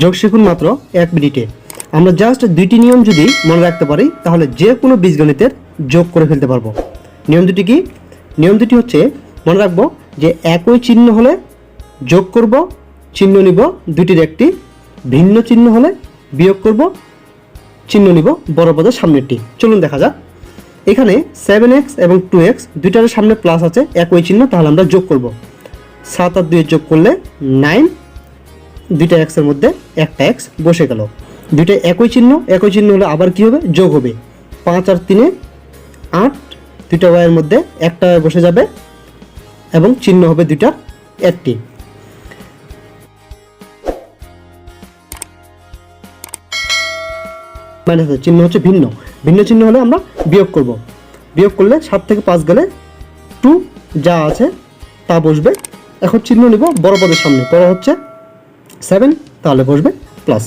যোগ শিখুন মাত্র এক মিনিটে। আমরা জাস্ট দুইটি নিয়ম যদি মনে রাখতে পারি, তাহলে যে কোনো বীজগণিতের যোগ করে ফেলতে পারব। নিয়ম দুটি কি? নিয়ম দুটি হচ্ছে, মনে রাখব যে একই চিহ্ন হলে যোগ করব, চিহ্ন নিব দুটির একটি, ভিন্ন চিহ্ন হলে বিয়োগ করব, চিহ্ন নিব বড় পদের সামনেরটি। চলুন দেখা যাক। এখানে সেভেন এক্স এবং টু এক্স দুইটার সামনে প্লাস আছে, একই চিহ্ন, তাহলে আমরা যোগ করব। সাত আর দুই যোগ করলে নাইন দুইটা এক্সের মধ্যে একটা এক্স বসে গেল। দুইটা একই চিহ্ন একই চিহ্ন হলে আবার কি হবে? যোগ হবে। পাঁচ আর তিনে আট, দুইটা ওয়াইয়ের মধ্যে একটা বসে যাবে এবং চিহ্ন হবে দুইটা একটি। মাইনাস চিহ্ন হচ্ছে ভিন্ন। ভিন্ন চিহ্ন হলে আমরা বিয়োগ করব। বিয়োগ করলে সাত থেকে পাঁচ গেলে টু যা আছে তা বসবে। এখন চিহ্ন নিব বড় পদের সামনে। বড় হচ্ছে সেভেন তাহলে বসবে প্লাস